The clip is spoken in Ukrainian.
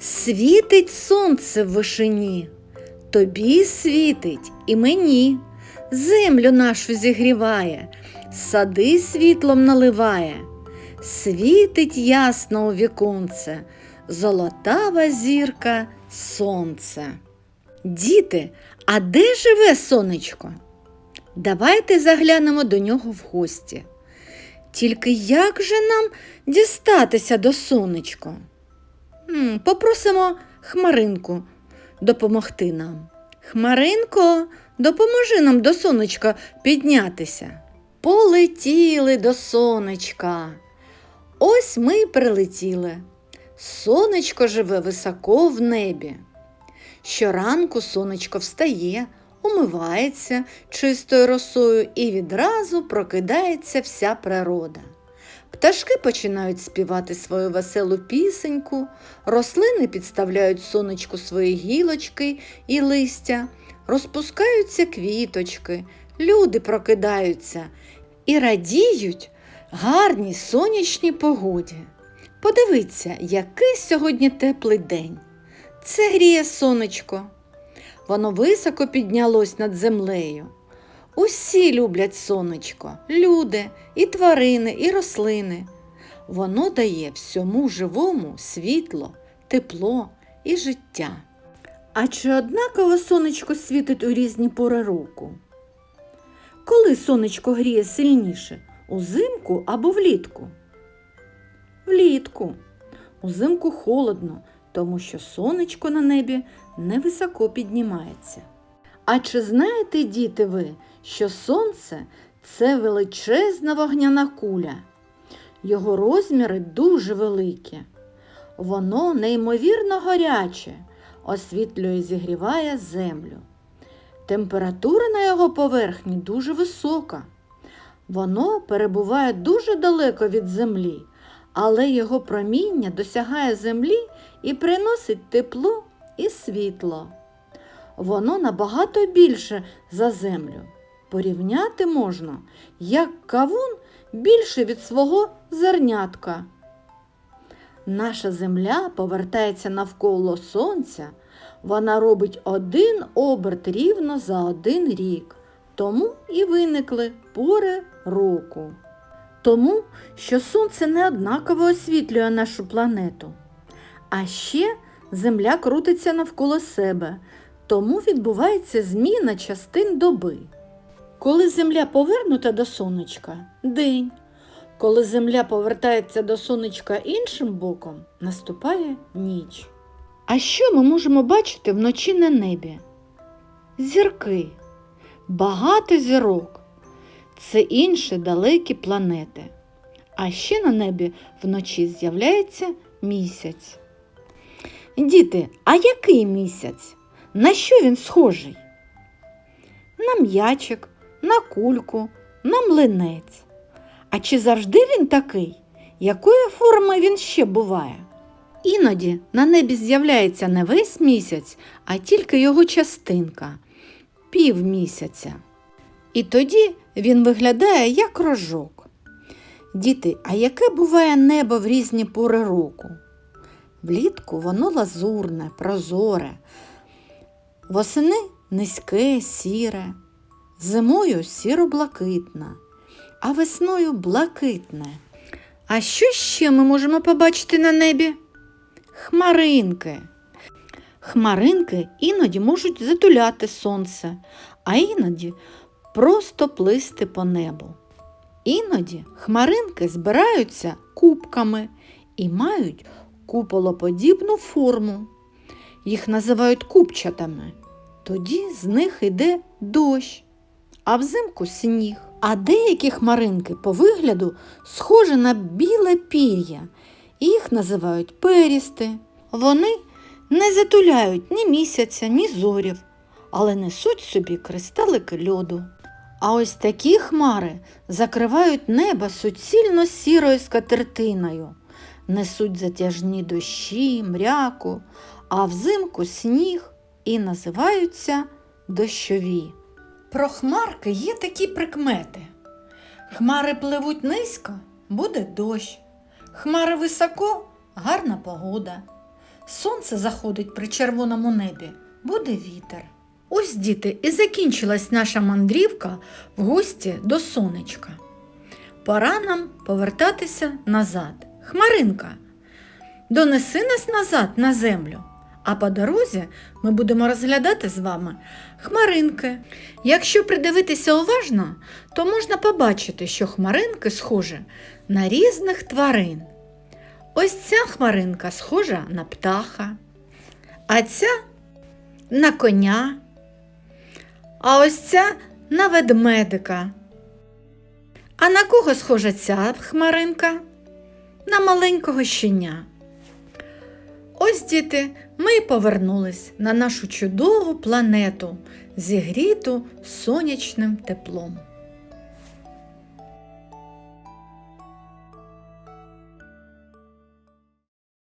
Світить сонце в вишині, тобі світить і мені, землю нашу зігріває, сади світлом наливає, світить ясно у віконце, золотава зірка сонце. Діти, а де живе сонечко? Давайте заглянемо до нього в гості. Тільки як же нам дістатися до сонечка? Попросимо Хмаринку допомогти нам. Хмаринко, допоможи нам до сонечка піднятися. Полетіли до сонечка. Ось ми й прилетіли. Сонечко живе високо в небі. Щоранку сонечко встає, умивається чистою росою і відразу прокидається вся природа. Пташки починають співати свою веселу пісеньку, рослини підставляють сонечку свої гілочки і листя, розпускаються квіточки, люди прокидаються і радіють гарній сонячній погоді. Подивіться, який сьогодні теплий день. Це гріє сонечко. Воно високо піднялось над землею. Усі люблять сонечко, люди, і тварини, і рослини. Воно дає всьому живому світло, тепло і життя. А чи однаково сонечко світить у різні пори року? Коли сонечко гріє сильніше? Узимку або влітку? Влітку. Узимку холодно, тому що сонечко на небі невисоко піднімається. А чи знаєте, діти, ви, що сонце це величезна вогняна куля? Його розміри дуже великі. Воно неймовірно гаряче, освітлює і зігріває землю. Температура на його поверхні дуже висока. Воно перебуває дуже далеко від землі, але його проміння досягає землі і приносить тепло і світло. Воно набагато більше за землю. Порівняти можна, як кавун більше від свого зернятка. Наша земля повертається навколо сонця, вона робить один оберт рівно за один рік. Тому і виникли пори року. Тому, що сонце не однаково освітлює нашу планету. А ще земля крутиться навколо себе, тому відбувається зміна частин доби. Коли земля повернута до сонечка день. Коли земля повертається до сонечка іншим боком, наступає ніч. А що ми можемо бачити вночі на небі? Зірки, багато зірок. Це інші далекі планети. А ще на небі вночі з'являється місяць. Діти, а який місяць? На що він схожий? На м'ячик, на кульку, на млинець. А чи завжди він такий? Якої форми він ще буває? Іноді на небі з'являється не весь місяць, а тільки його частинка півмісяця. І тоді він виглядає як рожок. Діти, а яке буває небо в різні пори року? Влітку воно лазурне, прозоре, восени низьке, сіре, зимою сіро-блакитне, а весною блакитне. А що ще ми можемо побачити на небі? Хмаринки. Хмаринки іноді можуть затуляти сонце, а іноді просто плисти по небу. Іноді хмаринки збираються кубками і мають куполоподібну форму. Їх називають купчатами. Тоді з них йде дощ, а взимку сніг. А деякі хмаринки по вигляду схожі на біле пір'я. Їх називають перісти. Вони не затуляють ні місяця, ні зорів, але несуть собі кристалики льоду. А ось такі хмари закривають небо суцільно сірою скатертиною, несуть затяжні дощі, мряку, а взимку сніг і називаються дощові. Про хмарки є такі прикмети. Хмари пливуть низько, буде дощ. Хмари високо гарна погода. Сонце заходить при червоному небі, буде вітер. Ось, діти, і закінчилась наша мандрівка в гості до сонечка. Пора нам повертатися назад. Хмаринка, донеси нас назад на землю. А по дорозі ми будемо розглядати з вами хмаринки. Якщо придивитися уважно, то можна побачити, що хмаринки схожі на різних тварин. Ось ця хмаринка схожа на птаха, а ця на коня, а ось ця на ведмедика. А на кого схожа ця хмаринка? На маленького щеня. Ось, діти, ми повернулись на нашу чудову планету, зігріту сонячним теплом.